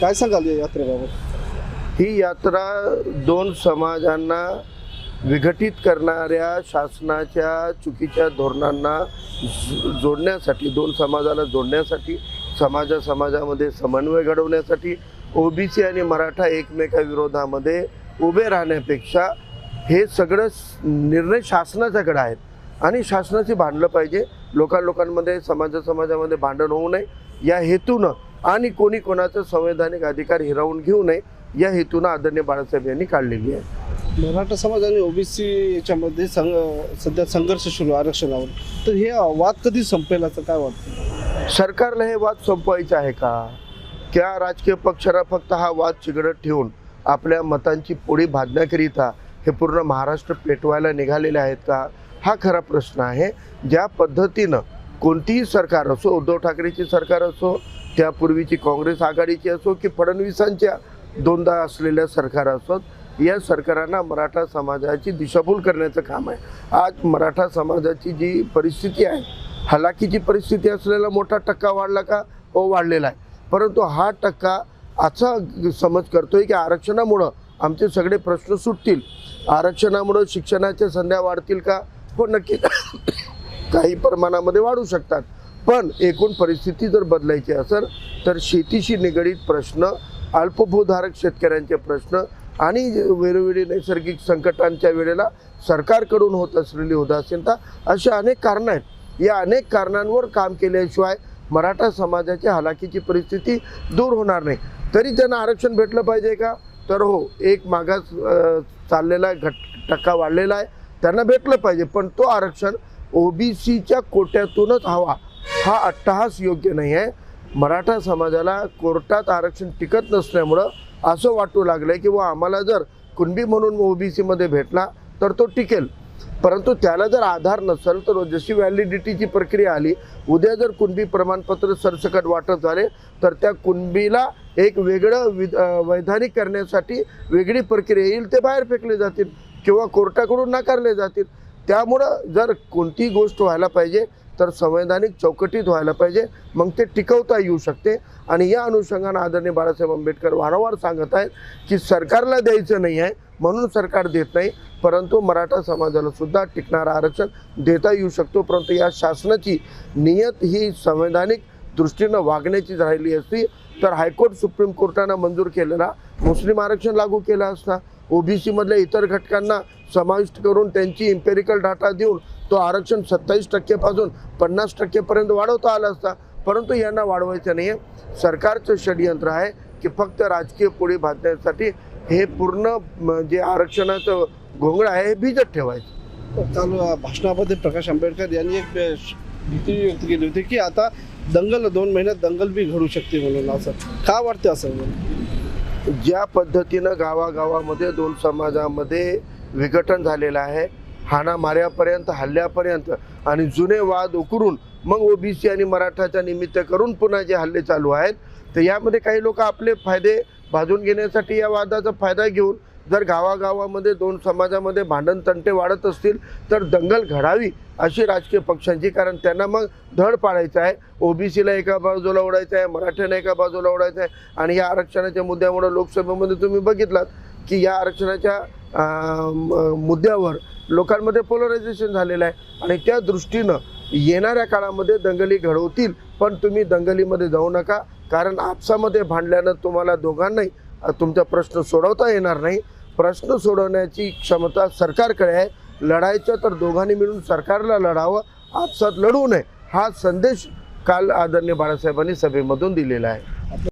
काय सांगाल या यात्रेबाबत? ही यात्रा दोन समाजांना विघटित करणाऱ्या शासनाच्या चुकीच्या धोरणांना ज- जोडण्यासाठी दोन समाजाला जोडण्यासाठी समाजा समाजामध्ये समन्वय घडवण्यासाठी ओबीसी आणि मराठा एकमेकाविरोधामध्ये उभे राहण्यापेक्षा हे सगळं स- निर्णय शासनाच्याकडे आहेत. आणि शासनाची भांडलं पाहिजे. लोका लोकांमध्ये समाजा समाजामध्ये भांडण होऊ नये. या हेतूनं आणि कोणी कोणाचा संवैधानिक अधिकार हिरावून घेऊ नये या हेतूनं आदरणीय बाळासाहेब यांनी काढलेली आहे. मराठा समाज आणि ओबीसी याच्यामध्ये संघ सध्या संघर्ष सुरू आरक्षणावर. तर हे वाद कधी संपेल असं काय वाटतं? सरकारला हे वाद संपवायचे आहे का? त्या राजकीय पक्षाला फक्त हा वाद चिघळत ठेवून आपल्या मतांची पोळी भाजण्याकरिता हे पूर्ण महाराष्ट्र पेटवायला निघालेले आहेत का? हा खरा प्रश्न आहे. ज्या पद्धतीनं कोणतीही सरकार असो उद्धव ठाकरेची सरकार असो त्यापूर्वीची काँग्रेस आघाडीची असो की फडणवीसांच्या दोनदा असलेल्या सरकार असोत या सरकारांना मराठा समाजाची दिशाभूल करण्याचं काम आहे. आज मराठा समाजाची जी परिस्थिती आहे हलाखीची परिस्थिती असलेला मोठा टक्का वाढला का? हो वाढलेला आहे. परंतु हा टक्का असा समज करतोय की आरक्षणामुळं आमचे सगळे प्रश्न सुटतील. आरक्षणामुळं शिक्षणाच्या संध्या वाढतील का? हो नक्की. काही प्रमाणामध्ये वाढू शकतात. पण एकूण परिस्थिती जर बदलायची असेल तर शेतीशी निगडीत प्रश्न अल्पभूधारक शेतकऱ्यांचे प्रश्न आणि वेळोवेळी नैसर्गिक संकटांच्या वेळेला सरकारकडून होत असलेली उदासीनता अशा अनेक कारणं आहेत. या अनेक कारणांवर काम केल्याशिवाय मराठा समाजाची हलाखीची परिस्थिती दूर होणार नाही. तरी त्यांना आरक्षण भेटलं पाहिजे का? तर हो एक मागास चाललेला चाललेला घट टक्का वाढलेला आहे. त्यांना भेटलं पाहिजे पण तो आरक्षण ओबीसीच्या कोट्यातूनच हवा. हा अट्टहास योग्य नाही आहे. मराठा समाजाला कोर्टात आरक्षण टिकत नसल्यामुळं असं वाटू लागलंय की वा आम्हाला जर कुणबी म्हणून ओबीसीमध्ये भेटला तर तो टिकेल. परंतु त्याला जर आधार नसेल तर जशी व्हॅलिडिटीची प्रक्रिया आली उद्या जर कुणबी प्रमाणपत्र सरसकट वाटत झाले तर त्या कुणबीला एक वेगळं विध वैधानिक करण्यासाठी वेगळी प्रक्रिया येईल ते बाहेर फेकले जातील किंवा कोर्टाकडून नाकारले जातील. त्यामुळं जर कोणतीही गोष्ट व्हायला पाहिजे तर संवैधानिक चौकटीत व्हायला पाहिजे. मग ते टिकवता येऊ शकते. आणि या अनुषंगानं आदरणीय बाळासाहेब आंबेडकर वारंवार सांगत आहेत की सरकारला द्यायचं नाही आहे म्हणून सरकार देत नाही परंतु मराठा समाजाला सुद्धा टिकणारं आरक्षण देता येऊ शकतो. परंतु या शासनाची नियत ही संवैधानिक दृष्टीनं वागण्याची राहिली असती तर हायकोर्ट सुप्रीम कोर्टानं मंजूर केलेला मुस्लिम आरक्षण लागू केला असता ओबीसीमधल्या इतर घटकांना समाविष्ट करून त्यांची इम्पेरिकल डाटा देऊन तो आरक्षण सत्तावीस टक्केपासून पन्नास टक्केपर्यंत वाढवता आला असता परंतु यांना वाढवायचं नाही आहे सरकारचं षडयंत्र आहे की फक्त राजकीय पोळी भाजण्यासाठी हे पूर्ण जे आरक्षणाचं घोंगड आहे हे भिजत ठेवायचं. काल भाषणामध्ये प्रकाश आंबेडकर यांनी एक भीती व्यक्त केली होती की आता दंगल दोन महिन्यात दंगल बी घडू शकते म्हणून असं. का वाटते असं ज्या पद्धतीनं गावागावामध्ये दोन समाजामध्ये विघटन झालेलं आहे हाणा माऱ्यापर्यंत हल्ल्यापर्यंत आणि जुने वाद उकरून मग ओबीसी आणि मराठाच्या निमित्त करून पुन्हा जे हल्ले चालू आहेत तर यामध्ये काही लोक आपले फायदे भाजून घेण्यासाठी या वादाचा फायदा घेऊन जर गावागावामध्ये दोन समाजामध्ये भांडण तंटे वाढत असतील तर दंगल घडावी अशी राजकीय पक्षांची कारण त्यांना मग धड पाडायचं आहे. ओबीसीला एका बाजूला ओढायचं आहे मराठ्यांना एका बाजूला ओढायचं आहे. आणि या आरक्षणाच्या मुद्द्यामुळे लोकसभेमध्ये तुम्ही बघितलात की या आरक्षणाच्या मुद्द्यावर लोकांमध्ये पोलरायझेशन झालेलं आहे. आणि त्या दृष्टीनं येणाऱ्या काळामध्ये दंगली घडवतील पण तुम्ही दंगलीमध्ये जाऊ नका. कारण आपसामध्ये भांडल्यानं तुम्हाला दोघांनाही तुमचा प्रश्न सोडवता येणार नाही. प्रश्न सोडवण्याची क्षमता सरकारकडे आहे. लढायचं तर दोघांनी मिळून सरकारला लढावं आपसात लढू नये. हा संदेश काल आदरणीय बाळासाहेबांनी सभेमधून दिलेला आहे.